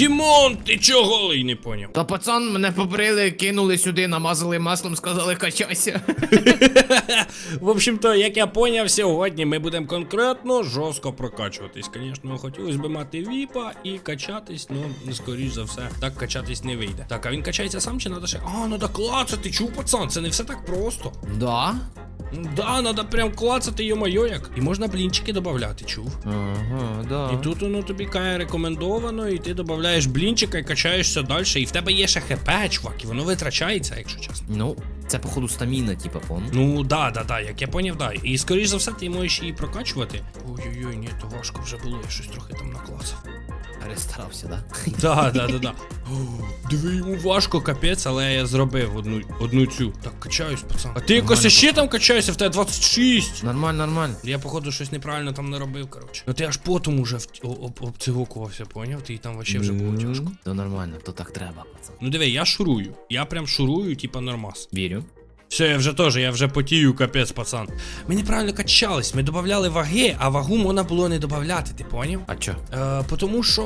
Дімон, ти чого голий не поняв? Та пацан мене побрили, кинули сюди, намазали маслом, сказали качайся. В общем-то, як я поняв, сьогодні ми будемо конкретно жорстко прокачуватись. Звісно, хотілося б мати віпа і качатись, ну, скоріш за все, так качатись не вийде. Так, а він качається сам чи надо ще. А, надо клацати, чув, пацан, це не все так просто. Да? Да, надо прям клацати, йо-моє, як. І можна блінчики додати, чув. Ага, да. І тут воно тобі каже рекомендовано, і ти додаєш блінчика і качаєшся далі. І в тебе є ще хп, чувак, і воно витрачається, якщо чесно. Ну, це походу стаміна, типа, пон. Ну да, да, да, як я поняв, да. І скоріш за все ти можеш її прокачувати. Ой-ой-ой, ні, то важко вже було, я щось трохи там наклацав. Перестарався, да? Да, да, да, да. О, Диви, йому важко, капець, але я зробив одну, одну цю. Так, качаюсь, пацан. А ти якось Нормально, ще там качаєшся, в тебе 26. Нормально, нормально. Я, походу, щось неправильно там не робив, коротше. Ну ти аж потом уже в- об- об- обцигокувався, поняв? Ти там вообще вже було тяжко. То нормально, то так треба, пацан. Ну диви, я шурую. Я прям шурую, типа нормас. Вірю. Все, я вже теж, я вже потію, капець, пацан. Ми неправильно качались, ми додавали ваги, а вагу можна було не додавати, ти поняв? А чо? Е, потому що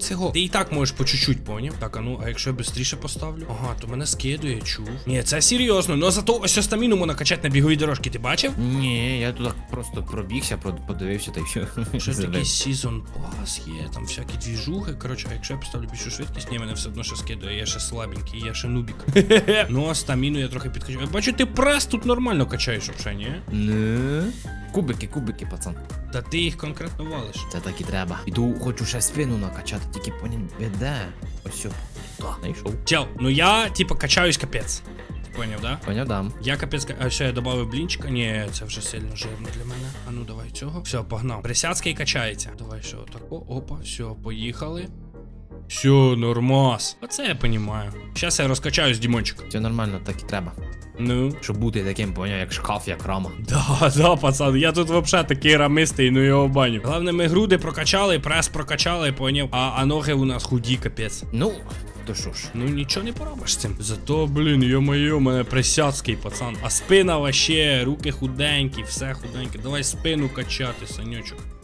цього. Ти і так можеш по чуть-чуть, поняв? Так, а ну, а якщо я швидше поставлю? Ага, то мене скидує, чув. Ні, це серйозно. Ну зато ось стаміну можна качати на біговій дорожці, ти бачив? Ні, я туди просто пробігся, подивився та й все. Забив. такий сезон пас є, там всякі двіжухи. Коротше, а якщо я поставлю більшу швидкість, ні, мене все одно ще скидує, я ще слабенький, я ще нубік. ну а стаміну я трохи підкачу. Бачу, ти прес тут нормально качаєш, взагалі, ні? Не. Кубики, кубики, пацан. Та ти їх конкретно валиш. Це так і треба. Іду, хочу ще спину накачати, тільки поняв, де? Ось сюди. Знайшов. Чел, ну я, типа, качаюсь капець. Ти поняв, да? Поняв, дам. Я капець, а все, я додав блінчика. Ні, це вже сильно жирно для мене. А ну давай цього. Все, погнав. Присядський качається. Давай що, тако, опа, все, поїхали. Все, нормас. Оце я понімаю. Зараз я розкачаюсь, Дімончик. Все нормально, так і треба. Ну. Щоб бути таким, поняв, як шкаф, як рама. Да, да, пацан, я тут вообще такий рамистий, ну його баню. Головне, ми груди прокачали, прес прокачали, поняв. А, а ноги у нас худі, капець. Ну, то що ж. Ну нічого не поробиш з цим. Зато, блін, йо-моє, у мене присядський пацан. А спина вообще, руки худенькі, все худеньке. Давай спину качати, санючок.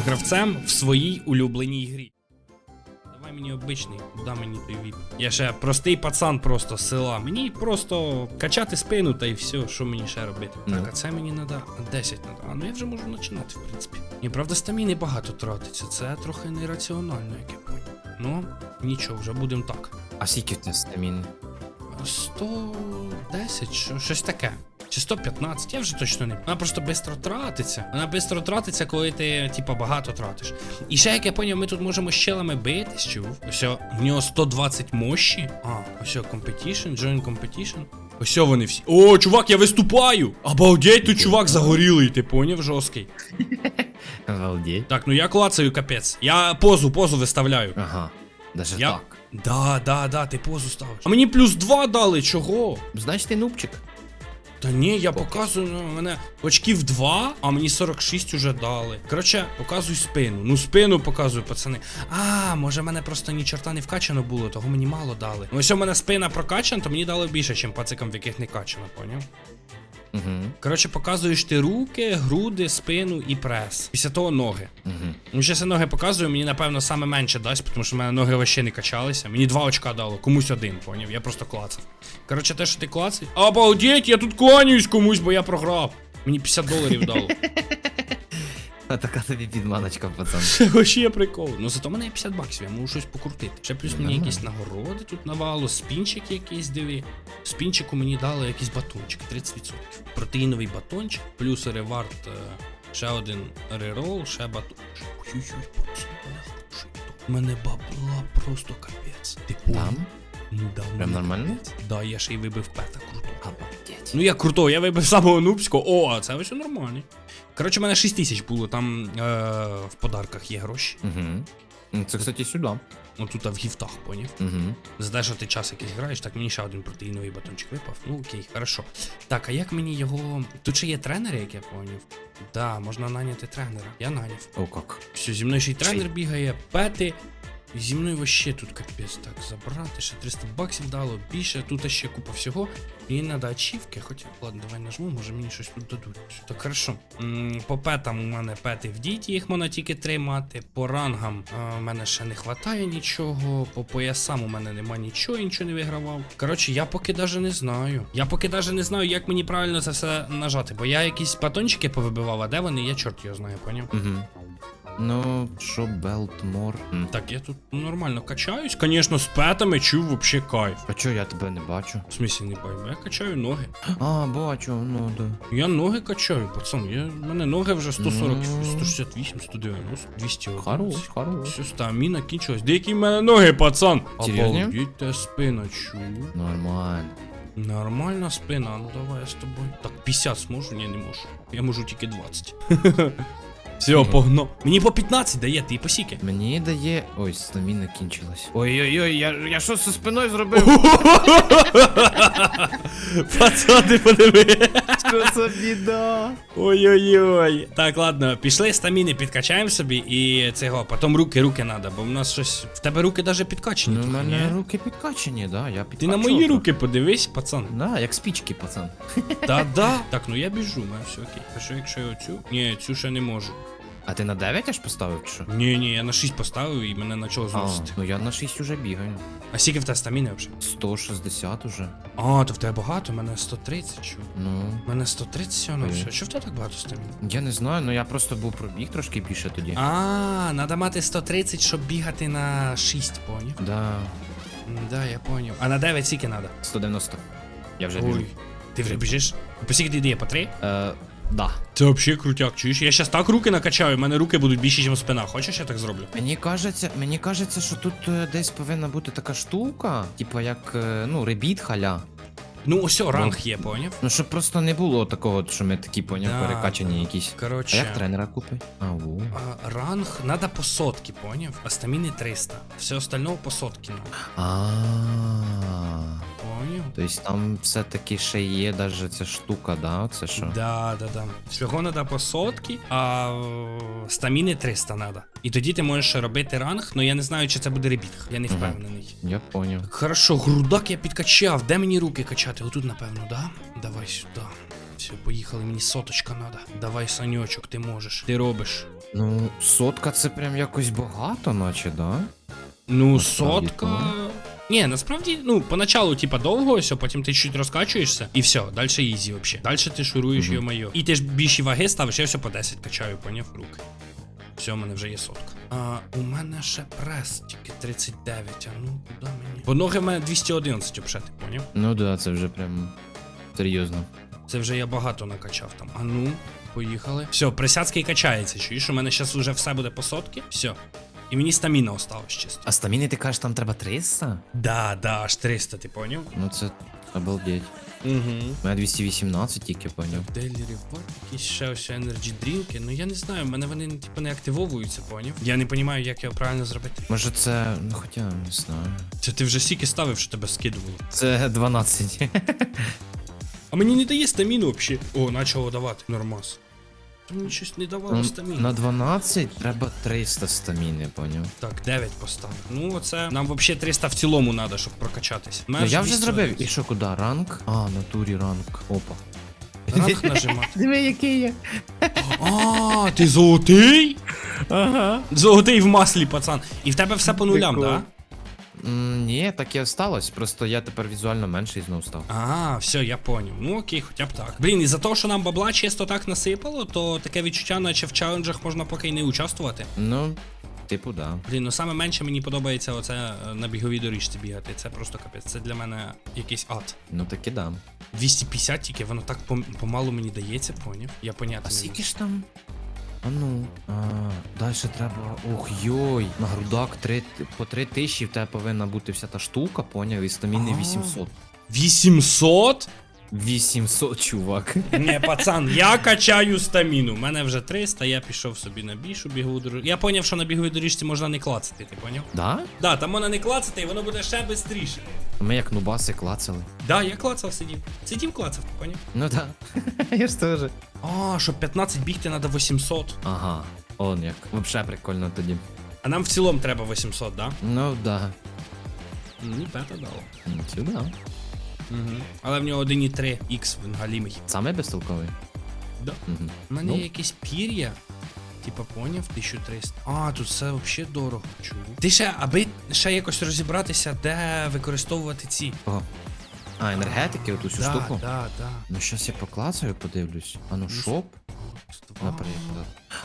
гравцем в своїй улюбленій грі. Давай мені обичний, дай мені той віп. Я ще простий пацан просто з села. Мені просто качати спину та й все, що мені ще робити. Ну. Так, а це мені треба 10 надо. А ну я вже можу починати, в принципі. І правда, стаміни багато тратиться. Це трохи нераціонально, як я поняв. Ну, нічого, вже будемо так. А скільки в тебе стаміни? 110, що, щось таке. Чи 115, я вже точно не. Вона просто швидко тратиться. Вона швидко тратиться, коли ти, типа, багато тратиш. І ще, як я поняв, ми тут можемо з челами битись, чув. Ось, в нього 120 мощі. А, ось, competition, join competition. Ось вони всі. О, чувак, я виступаю! Обалдеть, тут чувак загорілий, ти поняв, жорсткий. Обалдеть. Так, ну я клацаю капець. Я позу, позу виставляю. Ага. Даже Я- так. Да, да, да, ти позу ставиш. А мені плюс 2 дали, чого? Значить, ти нубчик. Та ні, я показую, ну, мене очків 2, а мені 46 уже дали. Коротше, показуй спину. Ну, спину показую, пацани. А, може, в мене просто ні чорта не вкачано було, того мені мало дали. Ну, ось у мене спина прокачана, то мені дали більше, ніж пацикам, в яких не качано, поняв? Угу. Коротше, показуєш ти руки, груди, спину і прес. Після того ноги. Угу. Ну, зараз я ноги показую, мені напевно саме менше дасть, тому що в мене ноги вообще не качалися. Мені два очка дало, комусь один, поняв? Я просто клацав. Коротше, те, що ти клацай. Обалдеть, я тут кланяюсь комусь, бо я програв. Мені 50 доларів дало. А така тобі підманочка, пацан. Вообще прикол. Ну зато мене є 50 баксів, я можу щось покрутити. Ще плюс мені Нормально. якісь нагороди тут навало, спінчик якийсь диви. Спінчику мені дали якийсь батончик, 30%. Протеїновий батончик, плюс ревард, е, ще один рерол, ще батончик. Ой-ой-ой, у мене хороший. У мене бабла просто капець. Ти понял? Там? Ну да, Прям мене- нормально? Да, я ще й вибив пета круто. Обалдеть. Ну я круто, я вибив самого нубського. О, а це ось нормально. Коротше, у мене 6 тисяч було, там е, в подарках є гроші. Угу. Це, кстати, сюди. Ну тут в гіфтах, поняв. Угу. За те, що ти час якийсь граєш, так мені ще один протеїновий батончик випав. Ну окей, хорошо. Так, а як мені його. Тут ще є тренер, як я поняв. Да, можна наняти тренера. Я наняв. О, как. Все, зі мною ще й тренер бігає, пети. Зі мною вообще тут капець. Так, забрати, ще 300 баксів дало, більше, тут ще купа всього. І треба ачівки, хоча, ладно, давай нажму, може мені щось тут дадуть. Так, хорошо. По петам у мене пети в діті, їх можна тільки тримати. По рангам а, в мене ще не вистачає нічого. По поясам у мене нема нічого, нічого не вигравав. Коротше, я поки даже не знаю. Я поки даже не знаю, як мені правильно це все нажати. Бо я якісь батончики повибивав, а де вони, я чорт його знаю, поняв? Угу. Ну, що Белтмор? Так, я тут нормально качаюсь. Звісно, з петами чув вообще кайф. А чо я тебе не бачу? В смысле не пойму, я качаю ноги. А, бачу, ну да. Я ноги качаю, пацан. Я, в мене ноги вже 140, Ну. 168, 190, 200. Хорош, хорош. Все, стаміна кінчилась. Деякі в мене ноги, пацан. Обалдіть, спина чую. Нормально. Нормальна спина, ну давай я з тобою. Так, 50 зможу? Ні, не можу. Я можу тільки 20. Все, погнав. Мені по 15 дає, ти по сіки. Мені дає. Ой, стаміна кінчилась. Ой-ой-ой, я, я що зі спиною зробив? Пацани, подиви. Що за біда? Ой-ой-ой. Так, ладно, пішли стаміни підкачаємо собі і цього, потім руки, руки надо, бо в нас щось. В тебе руки навіть підкачені. Ну, у трохи, мене руки підкачені, да, я Ти на мої трохи. руки подивись, пацан. Да, як спічки, пацан. Та-да. Так, ну я біжу, мене все окей. А що якщо я оцю? Ні, цю ще не можу. А ти на 9 аж поставив чи що? Ні, ні, я на 6 поставив і мене почало А, зносити. ну я на 6 уже бігаю. А скільки в тебе стаміни взагалі? 160 уже. А, то в тебе багато, у мене 130, чу. Ну. У мене 130 всього на Ой. все. Що в тебе так багато стаміни? Я не знаю, ну я просто був пробіг трошки більше тоді. А, треба мати 130, щоб бігати на 6, поняв? Да, М, Да, я поняв. А на 9 скільки треба? 190. Я вже біжу. Ой, ти вже біжиш? По скільки ти дає? По 3? Е, да. Це взагалі крутяк, чуєш? Я щас так руки накачаю, в мене руки будуть більші, ніж спина. Хочеш, я так зроблю? Мені кажеться, мені кажеться, що тут е, десь повинна бути така штука, типу як, е, ну, ребіт халя. Ну, ось о, ранг є, поняв? Ну, щоб просто не було такого, що ми такі, поняв, Да, перекачані да. якісь. А Коротше, як тренера купить? Ау. а, ранг надо по сотки, поняв? А стаміни 300. Все остальное по сотки, ну. А. Поняв? Тобто там все-таки ще є даже ця штука, да? Це що? Да, да, да. Всього надо по сотки, а е, стаміни 300 надо. І тоді ти можеш робити ранг, але я не знаю, чи це буде ребіт. Я не Мгм. впевнений. Я поняв. Хорошо, грудак я підкачав. Де мені руки качати? Отут, напевно, да? Давай сюди. Все, поїхали, мені соточка надо. Давай, саньочок, ти можеш. Ти робиш. Ну, сотка це прям якось багато, наче, да? Ну, Насправді, сотка. Ні, насправді, ну, поначалу, типа, довго, все, потім ти чуть розкачуєшся, і все, далі ізі вообще. Далі ти шуруєш, Мгм. йо-моє. І ти ж більші ваги ставиш, я все по 10 качаю, поняв руки. Все, у мене вже є сотка. А у мене ще прес, тільки 39, а ну куди мені? Бо ноги в мене 211 обшити, поняв? Ну да, це вже прям серйозно. Це вже я багато накачав там. А ну, поїхали. Все, присядський качається, чуєш, у мене зараз вже все буде по сотки. Все. І мені стаміна осталось чисто. А стаміни ти кажеш, там треба 300? Да, да, аж 300, ти поняв? Ну це обалдеть. Угу. У мене 218 тільки поняв. Daily Reward, якісь ще ось Energy дрінки. Ну я не знаю, в мене вони типу не активовуються, поняв? Я не розумію, як його правильно зробити. Може це. ну хоча не знаю. Це ти вже стільки ставив, що тебе скидувало. Це 12. А мені не дає стаміну взагалі. О, почало давати. Нормас. Мені щось не давало Ну. На 12 треба 300 стаміни, поняв. Так, 9 поставив. Ну, оце нам взагалі 300 в цілому треба, щоб прокачатися. Ну я вже зробив. І що куди? Ранг? А, натурі ранг. Опа. Ранг нажимати. Диви, який є. А, ти золотий? Ага. Золотий в маслі, пацан. І в тебе все по нулям, так? М, Ні, так і осталось. Просто я тепер візуально менший знов став. А, все, я поняв. Ну окей, хоча б так. Блін, і за те, що нам бабла чисто так насипало, то таке відчуття, наче в челенджах можна поки й не участвувати. Ну, типу, да. Блін, ну саме менше мені подобається оце е, на біговій доріжці бігати. Це просто капець. Це для мене якийсь ад. Ну таки да. 250 тільки, воно так пом- помалу мені дається, поняв? Я поняти А не скільки ж там? А ну. Далі треба. Ох йой. На грудак 3, по 3 тисячі в тебе повинна бути вся та штука, поняв? І стаміни 800. 800? 800, чувак. Ні, пацан, я качаю стаміну. У мене вже 300, я пішов собі на більшу бігову дорожку. Я поняв, що на біговій доріжці можна не клацати, ти поняв? Да? Да, там можна не клацати, і воно буде ще швидше. Ми як нубаси клацали. Да, я клацав сидів. Сидів клацав, ти поняв? Ну да. Я ж теж. А, щоб 15 бігти, треба 800. Ага. Он як. Вообще прикольно тоді. А нам в цілому треба 800, да? Ну да. Мені пета дало. Ну, Сюди. Угу. Але в нього 1,3 X він галімий. Саме безтолковий. Да. Угу. У мене Ну. є якісь пір'я. Типа поняв, 1300. А, тут все взагалі дорого. Чого? Ти ще, аби ще якось розібратися, де використовувати ці. Ого. А, енергетики, оту всю да, штуку. да, да. Ну щас я поклацаю, подивлюсь. А ну Ну, шоп, наприклад.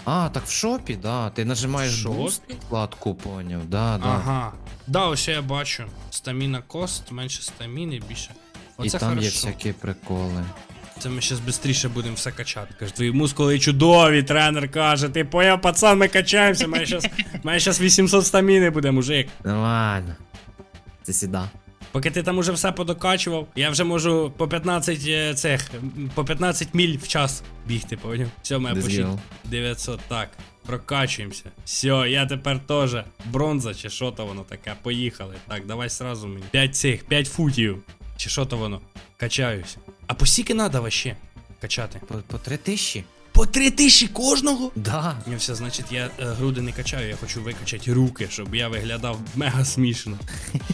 А, так в шопі, да. Ти нажимаєш шопі? буст вкладку, поняв. Да, да. Ага. Да, ось я бачу. Стаміна кост, менше стаміни, більше. І Оце там є всякі приколи. Це ми ще швидше будемо все качати. Каже, твої мускули чудові, тренер каже. Ти поняв, пацан, ми качаємося. Має щас, 800 стаміни буде, мужик. Нормально. Це сіда. Поки ти там уже все подокачував, я вже можу по 15 е, цих, по 15 міль в час бігти, поняв? Все, моя почти 900, так. Прокачуємося. Все, я тепер теж. Бронза чи що то воно таке. Поїхали. Так, давай сразу мені. 5 цих, 5 футів. Чи що то воно? Качаюся. А по скільки надо вообще качати? По, по три тисячі? По 3 тисячі кожного? Да. Ні, все, значить, я е, груди не качаю, я хочу викачати руки, щоб я виглядав мега смішно.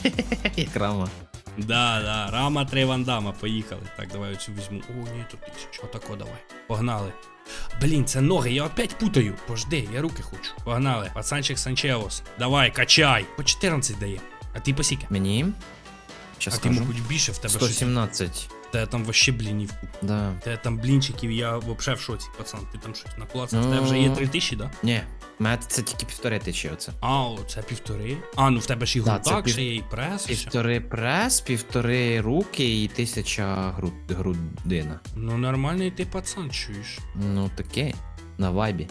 Як рама. Да, да, рама три вандама, поїхали. Так, давай оцю візьму. О, ні, тут тисячу. Отако давай. Погнали. Блін, це ноги, я опять путаю. Пожди, я руки хочу. Погнали. Пацанчик Санчеос. Давай, качай. По 14 дає. А ти по скільки? Мені? А Щас ти, скажу. мабуть, більше в тебе щось. 117. Та я там вообще блінів. Да. Та я там блінчиків, я вообще в шоці, пацан. Ти там щось наклацав. В тебе вже є Ну. 3000, да? Ні, в мене це тільки півтори тисячі оце. А, о, це півтори. А, ну в тебе ж і Да, це грудак, пів- ще є і прес. все. Півтори прес, півтори руки і тисяча груд... грудина. Ну нормальний ти пацан, чуєш. Ну таке. На вайбі.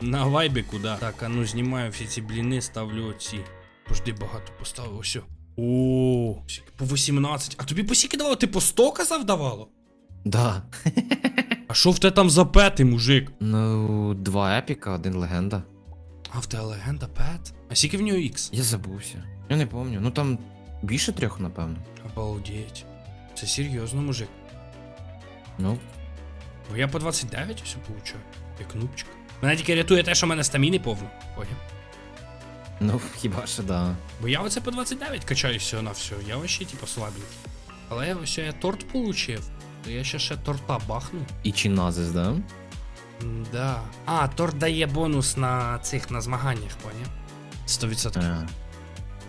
На вайбі куди? Так, а ну знімаю всі ці бліни, ставлю оці. Пожди, багато поставив, ось. О, по 18. А тобі по скільки давало? Ти по 100 казав давало? Да. А що в тебе там за пети, мужик? Ну, два епіка, один легенда. А в тебе легенда пет? А скільки в нього ікс? Я забувся. Я не пам'ятаю. Ну там більше трьох, напевно. Обалдеть. Це серйозно, мужик. Ну, Бо я по 29 ось получаю. Як нубчик. Мене тільки рятує те, що в мене стаміни повно. Поняв? Ну хіба що да. Бо я оце по 29 качаю всього на все. Я вообще типу слабенький. Але я ось я торт получив. То я ще ще торта бахну. І чиназис, да? Да. А, торт дає бонус на цих на змаганнях, поняв? 100%. А,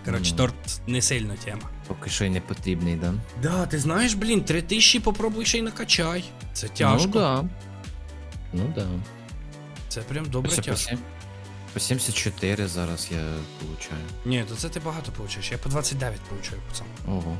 Коротше, ну. торт не сильно тема. поки що й не потрібний, да? Да, ти знаєш, блін, 3000 попробуй ще й накачай. Це тяжко. Ну да. Ну да. Це прям добре тяжко. По 74 зараз я получаю. Ні, то це ти багато получаєш. Я по 29 получаю, пацан. Ого.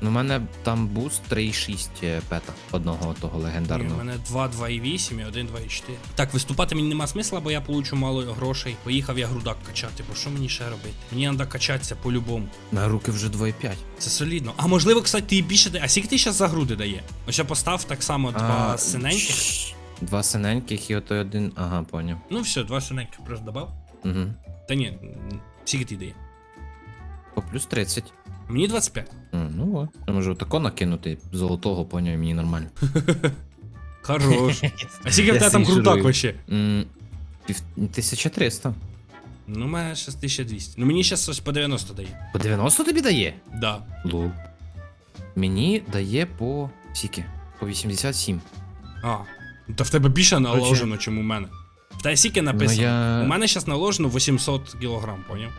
Ну, у мене там буст 3,6 е, пета одного того Ні, у легендарного. мене 2, 2,8 і 1, 2,4. Так, виступати мені нема смисла, бо я получу мало грошей. Поїхав я грудак качати, бо що мені ще робити? Мені треба качатися по-любому. На руки вже 2,5. Це солідно. А можливо, кстати, ти і більше дає. А скільки ти зараз за груди дає? Ось я постав так само два А, синеньких. щ- Два синеньких і отой один. Ага, поняв. Ну все, два синеньких просто добав. Угу. Та ні, скільки ти дає? По плюс 30. Мені 25. М, Ну от. Я можу тако накинути золотого, поняв, і мені нормально. Хорош. А скільки в Я тебе там сижу. грудак вообще? М, пів- 1300. Ну, у мене зараз 1200. Ну мені зараз ось по 90 дає. По 90 тобі дає? Да. Лол. Мені дає по. Скільки? По 87. А. Та в тебе більше наложено, чим у мене. В тебе скільки написано? Ну, я- У мене зараз наложено 800 кілограм, поняв?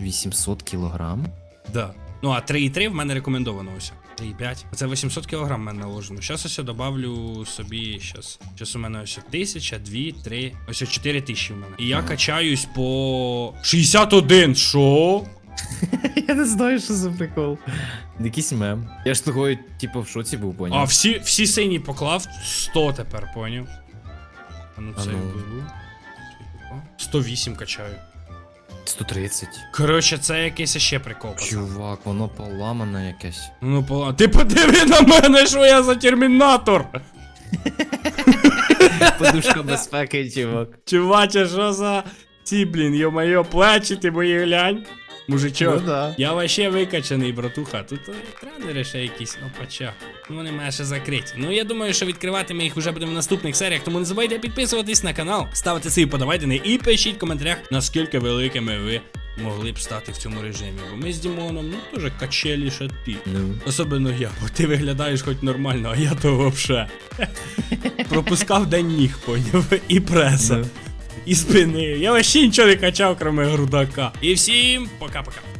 800 кілограм. Да. Ну, а 3,3 в мене рекомендовано ось. 3,5. Це 800 кг в мене наложено. Зараз ось я добавлю собі. Щас. Щас у мене ось 1000, 2, 3. Ось 4 тисячі в мене. І я качаюсь по 61. Що? Я не знаю, що за прикол. Якийсь мем. Я ж того, типу, в шоці був, поняв. А всі, всі сині поклав 100 тепер, поняв? А ну А це ну. беру. 108 качаю. 130. Коротше, це якийсь ще прикол, пацан. Чувак, воно поламане якесь. Ну, пола... Ти подиви на мене, що я за термінатор! Подушка безпеки, чувак. Чуваче, що за ці, блін, йо-моє, плечі ти мої глянь. Мужичок. Ну да. Я вообще викачаний, братуха. Тут е, тренери ще якісь, опача. Ну вони мене ще закриті. Ну я думаю, що відкривати ми їх вже будемо в наступних серіях. Тому не забувайте підписуватись на канал, ставити свої подавайдени і пишіть в коментарях, наскільки великими ви могли б стати в цьому режимі. Бо ми з Дімоном, ну теж качелі ще ті. Ну. Особливо я, бо ти виглядаєш хоч нормально, а я то вообще. Пропускав день ніг, поняв, і преса, Ну. І спини. Я вообще нічого не качав, крім грудака. І всім пока-пока.